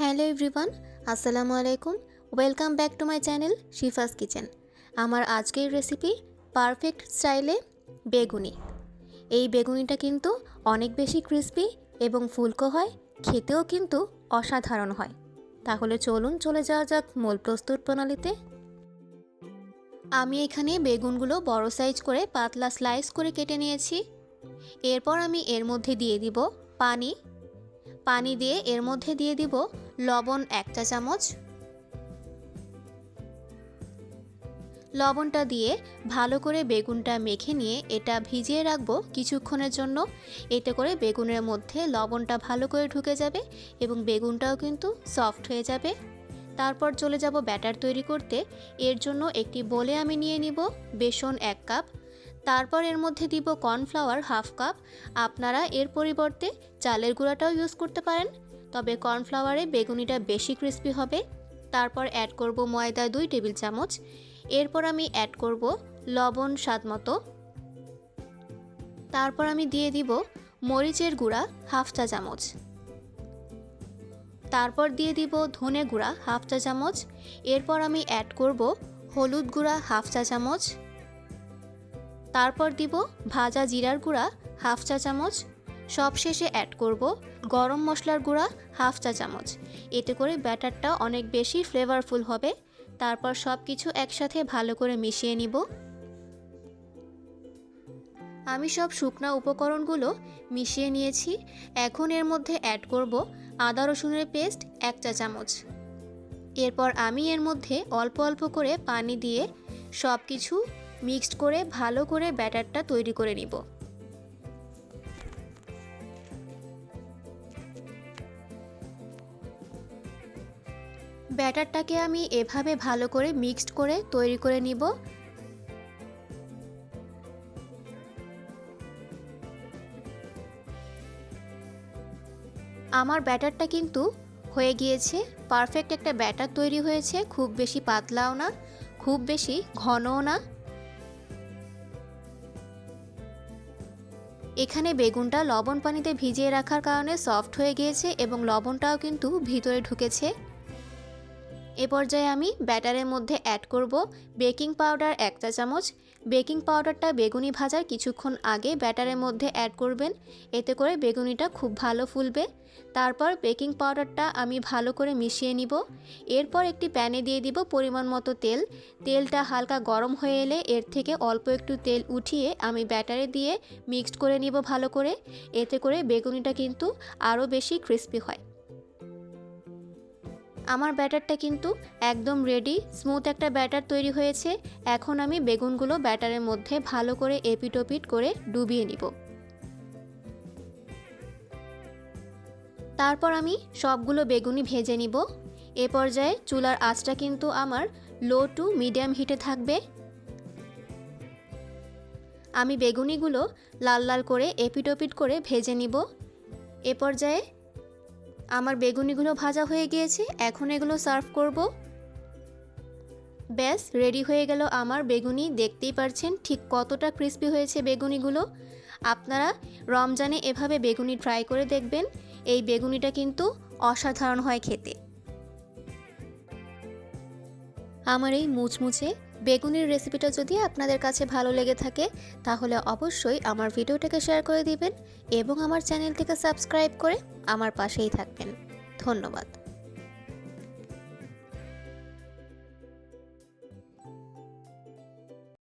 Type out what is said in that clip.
Hello everyone, আসসালামু আলাইকুম। Welcome back to my channel Shifa's kitchen. আমার আজকের রেসিপি পারফেক্ট স্টাইলে বেগুনি। এই বেগুনিটা কিন্তু অনেক বেশি ক্রিস্পি এবং ফুলকো হয়, খেতেও কিন্তু অসাধারণ হয়। তাহলে চলুন চলে যাওয়া যাক মূল প্রস্তুত প্রণালীতে। আমি এখানে বেগুনগুলো বড় সাইজ করে পাতলা স্লাইস করে কেটে নিয়েছি। এরপর আমি এর মধ্যে দিয়ে দিব পানি। পানি দিয়ে এর মধ্যে দিয়ে দিব লবণ এক চা চামচ। লবণটা দিয়ে ভালো করে বেগুনটা মেখে নিয়ে এটা ভিজিয়ে রাখব কিছুক্ষণের জন্য। এতে করে বেগুনের মধ্যে লবণটা ভালো করে ঢুকে যাবে এবং বেগুনটাও কিন্তু সফট হয়ে যাবে। তারপর চলে যাব ব্যাটার তৈরি করতে। এর জন্য একটি বলে আমি নিয়ে নিব বেসন এক কাপ। তারপর এর মধ্যে দিব কর্নফ্লাওয়ার হাফ কাপ। আপনারা এর পরিবর্তে চালের গুঁড়াটাও ইউজ করতে পারেন। তবে কর্নফ্লাওয়ারে বেগুনিটা বেশি ক্রিস্পি হবে। তারপর অ্যাড করব ময়দা দুই টেবিল চামচ। এরপর আমি অ্যাড করব লবণ স্বাদ মতো। তারপর আমি দিয়ে দিব মরিচের গুঁড়া হাফ চা চামচ। তারপর দিয়ে দিব ধনে গুঁড়া হাফ চা চামচ। এরপর আমি অ্যাড করব হলুদ গুঁড়া হাফ চা চামচ। তারপর দিব ভাজা জিরার গুঁড়া হাফ চা চামচ। সবশেষে অ্যাড করব গরম মশলার গুঁড়া হাফ চা চামচ। এতে করে ব্যাটারটা অনেক বেশি ফ্লেভারফুল হবে। তারপর সব কিছু একসাথে ভালো করে মিশিয়ে নিব। আমি সব শুকনা উপকরণগুলো মিশিয়ে নিয়েছি। এখন এর মধ্যে অ্যাড করব আদা রসুনের পেস্ট এক চা চামচ। এরপর আমি এর মধ্যে অল্প অল্প করে পানি দিয়ে সব কিছু মিক্সড করে ভালো করে ব্যাটারটা তৈরি করে নিব। ব্যাটারটাকে আমি এভাবে ভালো করে মিক্সড করে তৈরি করে নিব। আমার ব্যাটারটা কিন্তু হয়ে গিয়েছে। পারফেক্ট একটা ব্যাটার তৈরি হয়েছে। খুব বেশি পাতলাও না, খুব বেশি ঘনও না। এখানে বেগুনটা লবণ পানিতে ভিজিয়ে রাখার কারণে সফট হয়ে গিয়েছে এবং লবণটাও কিন্তু ভিতরে ঢুকেছে। এ পর্যায়ে আমি ব্যাটারের মধ্যে অ্যাড করব বেকিং পাউডার এক চা চামচ। বেকিং পাউডারটা বেগুনি ভাজার কিছুক্ষণ আগে ব্যাটারের মধ্যে অ্যাড করবেন। এতে করে বেগুনিটা খুব ভালো ফুলবে। তারপর বেকিং পাউডারটা আমি ভালো করে মিশিয়ে নিব। এরপর একটি প্যানে দিয়ে দিব পরিমাণ মতো তেল। তেলটা হালকা গরম হয়ে এলে এর থেকে অল্প একটু তেল উঠিয়ে আমি ব্যাটারে দিয়ে মিক্সড করে নিব ভালো করে। এতে করে বেগুনিটা কিন্তু আরও বেশি ক্রিস্পি হয়। আমার ব্যাটারটা কিন্তু একদম রেডি স্মুথ একটা ব্যাটার তৈরি হয়েছে। এখন আমি বেগুনগুলো ব্যাটারের মধ্যে ভালো করে এপিটোপিট করে ডুবিয়ে নিব। তারপর আমি সবগুলো বেগুনি ভেজে নিব। এ পর্যায়ে চুলার আঁচটা কিন্তু আমার লো টু মিডিয়াম হিটে থাকবে। আমি বেগুনিগুলো লাল লাল করে এপিটোপিট করে ভেজে নিব। এ পর্যায়ে আমার বেগুনিগুলো ভাজা হয়ে গিয়েছে, এখন এগুলো সার্ভ করব। ব্যাস, রেডি হয়ে গেল আমার বেগুনি। দেখতেই পারছেন ঠিক কতটা ক্রিস্পি হয়েছে বেগুনিগুলো। আপনারা রমজানে এভাবে বেগুনি ট্রাই করে দেখবেন। এই বেগুনিটা কিন্তু অসাধারণ হয় খেতে। আমার এই মুচমুচে বেগুনির রেসিপিটা যদি আপনাদের কাছে ভালো লেগে থাকে, তাহলে অবশ্যই আমার ভিডিওটাকে শেয়ার করে দিবেন এবং আমার চ্যানেলটিকে সাবস্ক্রাইব করে আমার পাশেই থাকবেন। ধন্যবাদ।